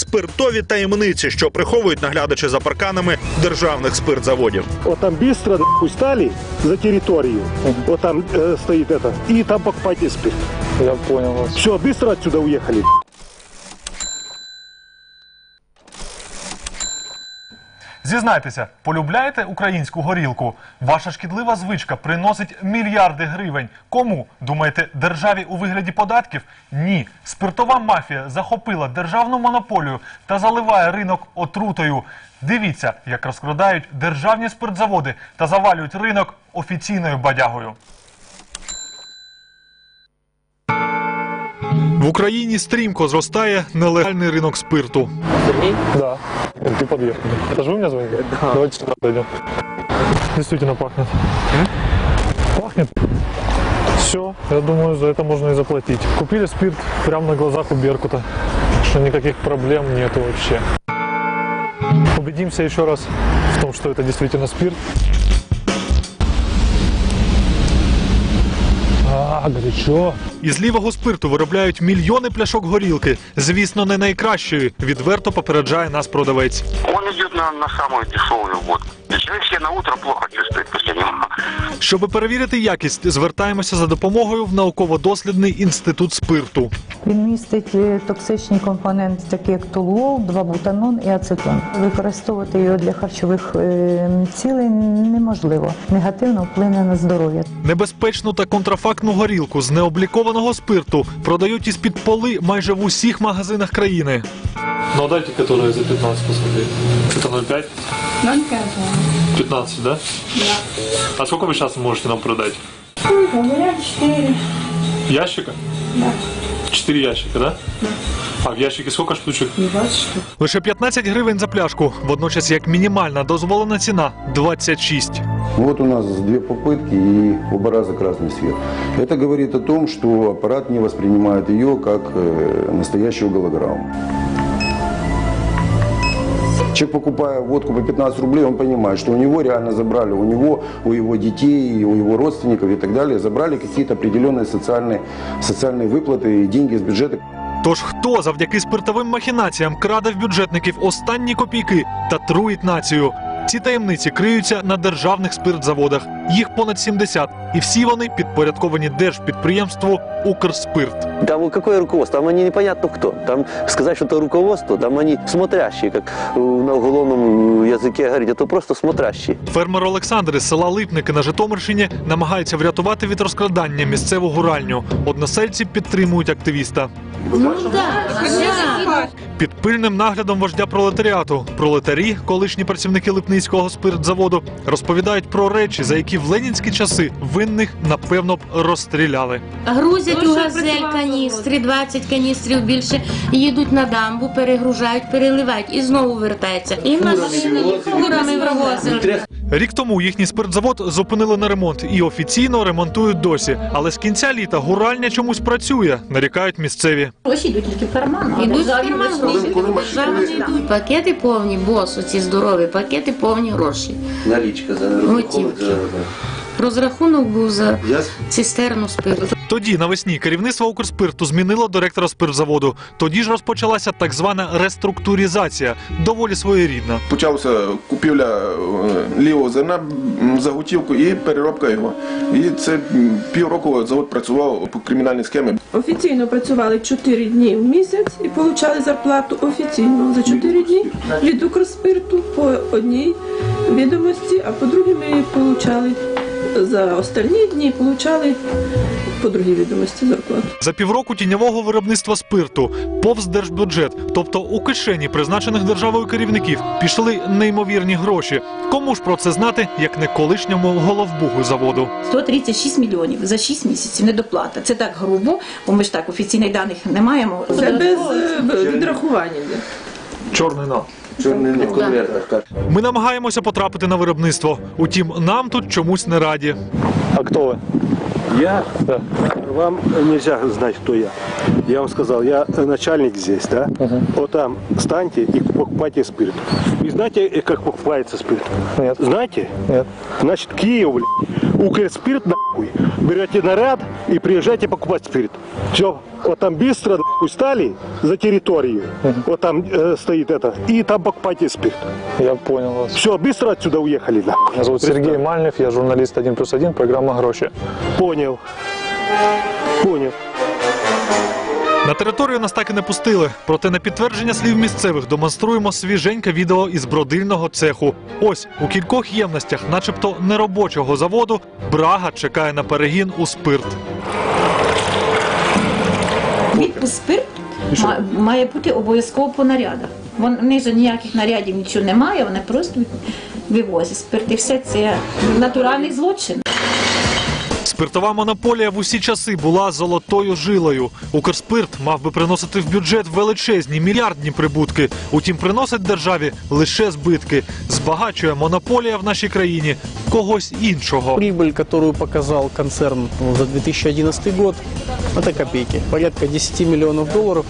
спиртові таємниці, що приховують наглядачі за парканами державних спиртзаводів. Вот там быстро нахуй, стали за территорию. Вот там э, стоит это. И там покупайте спирт. Я понял вас. Все, быстро отсюда уехали. Зізнайтеся, полюбляєте українську горілку? Ваша шкідлива звичка приносить мільярди гривень. Кому? Думаєте, державі у вигляді податків? Ні. Спиртова мафія захопила державну монополію та заливає ринок отрутою. Дивіться, як розкрадають державні спиртзаводи та завалюють ринок офіційною бадягою. В Україні стрімко зростає нелегальний ринок спирту. Да. Ты подъехал. Это же вы мне звонили? Давайте сюда дойдем. Действительно пахнет. Пахнет. Все, я думаю, за это можно и заплатить. Купили спирт прямо на глазах у Беркута. Что никаких проблем нету вообще. Убедимся еще раз в том, что это действительно спирт. Горячо. Із лівого спирту виробляють мільйони пляшок горілки. Звісно, не найкращої. Відверто попереджає нас продавець. Он идет на, на самую дешевую водку. Человек себя на утро плохо чувствует после него. Щоби перевірити якість, звертаємося за допомогою в науково-дослідний інститут спирту. Він містить е, токсичні компоненти, такі як толуол, 2-бутанон і ацетон. Використовувати його для харчових е, цілей неможливо. Негативно вплине на здоров'я. Небезпечну та контрафактну горілку з необлікованого спирту продають із під поли майже в усіх магазинах країни. Ну, дайте, которая за 15 посмотреть. Это 0,5? 0,5. 15, да? Да. А сколько вы сейчас можете нам продать? Говорят 4. Ящика? Да. Четыре ящика, да? Да. А в ящике сколько штучек? 20 штук. Лише 15 гривень за пляшку, водночас як мінімальна дозволена ціна 26. Вот у нас две попытки и оба раза красный свет. Это говорит о том, что аппарат не воспринимает ее как э, настоящую голограмму. Человек, покупая водку по 15 рублей, он понимает, что у него реально забрали, у него, у его детей, у его родственников и так далее, забрали какие-то определенные социальные, социальные выплаты и деньги из бюджета. Тож хто завдяки спиртовим махінаціям краде в бюджетників останні копійки та труїть націю? Ці таємниці криються на державних спиртзаводах. Їх понад 70. І всі вони підпорядковані держпідприємству Укрспирт. Там какое руководство? Там они непонятно кто. Там сказать, что это руководство, там они смотрящие, как э, на уголовном э, языке говорить, это просто смотрящие. Фермер Олександр із села Липники на Житомирщині намагається врятувати від розкрадання місцеву гуральню. Односельці підтримують активіста. Під пильним наглядом вождя пролетаріату пролетарі, колишні працівники Липницького спиртзаводу, розповідають про речі, за які в ленінські часи винних напевно б розстріляли. Грузять у газель каністри, 20 каністрів більше, їдуть на дамбу, перегружають, переливають і знову вертаються. І машини фурами вивозили. Рік тому їхній спиртзавод зупинили на ремонт і офіційно ремонтують досі. Але з кінця літа гуральня чомусь працює, нарікають місцеві. Гроші йдуть тільки в карман. Ідуть в карман гроші. йдуть. Пакети повні, бос, оці здорові, пакети повні гроші. Налічка за Готівки. Розрахунок був за цистерну спирту. Тоді навесні керівництво Укрспирту змінило директора спиртзаводу. Тоді ж розпочалася так звана реструктуризація, доволі своєрідна. Почалася купівля е, лівого зерна за готівку і переробка його. І це півроку завод працював по кримінальній схемі. Офіційно працювали 4 дні в місяць і отримали зарплату офіційно за 4 дні від Укрспирту по одній відомості, а по другій ми отримали за остальні дні отримали по другій відомості зарплату. За півроку тіньового виробництва спирту повз держбюджет, тобто у кишені призначених державою керівників, пішли неймовірні гроші. Кому ж про це знати, як не колишньому головбугу заводу? 136 мільйонів за 6 місяців недоплата. Це так грубо, бо ми ж так офіційних даних не маємо. Це без відрахування. Ми намагаємося потрапити на виробництво. Утім, нам тут чомусь не раді. А хто ви? Я? Вам нельзя знать, кто я. Я вам сказал, я начальник здесь, да? Вот там станьте и покупайте спирт. Знаете, э, как покупается спирт? Нет. Знаете? Нет. Значит, Киев, блядь, Укрспирт, нахуй, берете наряд и приезжайте покупать спирт. Все, вот там быстро, нахуй, стали за территорию. Вот там э, стоит это. И там покупайте спирт. Я понял вас. Все, быстро отсюда уехали, нахуй. Меня зовут Сергей Мальнев, я журналист 1 плюс 1, программа «Гроши». Понял. Понял. На територію нас так і не пустили. Проте на підтвердження слів місцевих демонструємо свіженьке відео із бродильного цеху. Ось у кількох ємностях, начебто неробочого заводу, брага чекає на перегін у спирт. Спирт має бути обов'язково по нарядах. Вони ж ніяких нарядів нічого немає, вони просто вивозять спирт. І все це натуральний злочин. Спиртова монополія в усі часи була золотою жилою. Укрспирт мав би приносити в бюджет величезні мільярдні прибутки. Утім, приносить державі лише збитки. Збагачує монополія в нашій країні когось іншого. Прибыль, которую показал концерн ну, за 2011 год, это копейки. Порядка 10 миллионов долларов.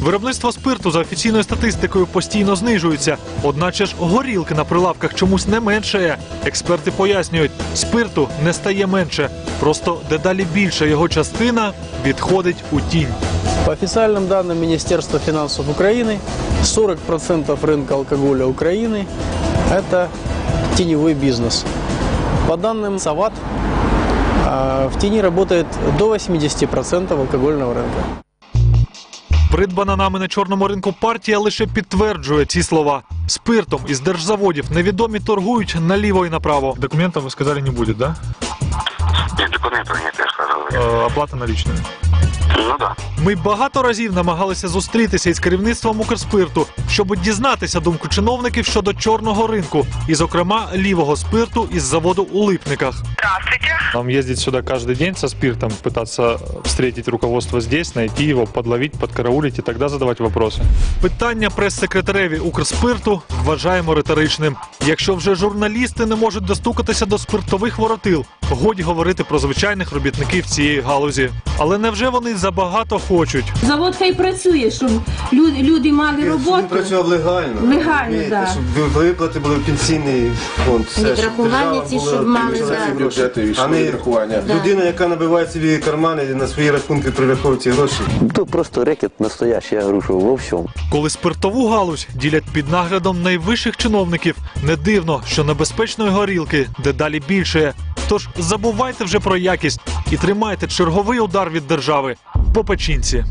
Виробництво спирту за офіційною статистикою постійно знижується. Одначе ж горілки на прилавках чомусь не меншає. Експерти пояснюють, спирту не стає менше. Просто дедалі більша його частина відходить у тінь. По официальным данным Министерства финансов Украины, 40% рынка алкоголя Украины – это теневой бизнес. По данным САВАТ, а, в тени работает до 80% алкогольного рынка. Придбана нами на чорному ринку партія лише підтверджує ці слова. Спиртом із держзаводів невідомі торгують наліво і направо. Документов вы сказали не будет, да? Нет, документов нет, я сказал. Э, оплата наличными. Ну да. Ми багато разів намагалися зустрітися із керівництвом Укрспирту, щоб дізнатися думку чиновників щодо чорного ринку, і, зокрема, лівого спирту із заводу у Липниках. Нам ездить сюда каждый день со спиртом, пытаться встретить руководство здесь, найти его, подловить, подкараулить и тогда задавать вопросы. Питання прес-секретареві Укрспирту вважаємо риторичним. Якщо вже журналісти не можуть достукатися до спиртових воротил, годі говорити про звичайних робітників цієї галузі. Але невже вони забагато хочуть? Завод хай працює, щоб люди, люди мали роботу. працював легально. Легально, Розумієте, да. Щоб виплати були в пенсійний фонд. Все, щоб Відрахування держава ці, була щоб мали, підтримана. да. бюджети А не відрахування. людина, яка набиває собі кармани і на свої рахунки прираховує ці гроші. То просто рекет настоящий, я говорю, що во всьому. Коли спиртову галузь ділять під наглядом найвищих чиновників, не дивно, що небезпечної горілки дедалі більше. Тож забувайте вже про якість і тримайте черговий удар від держави по печінці.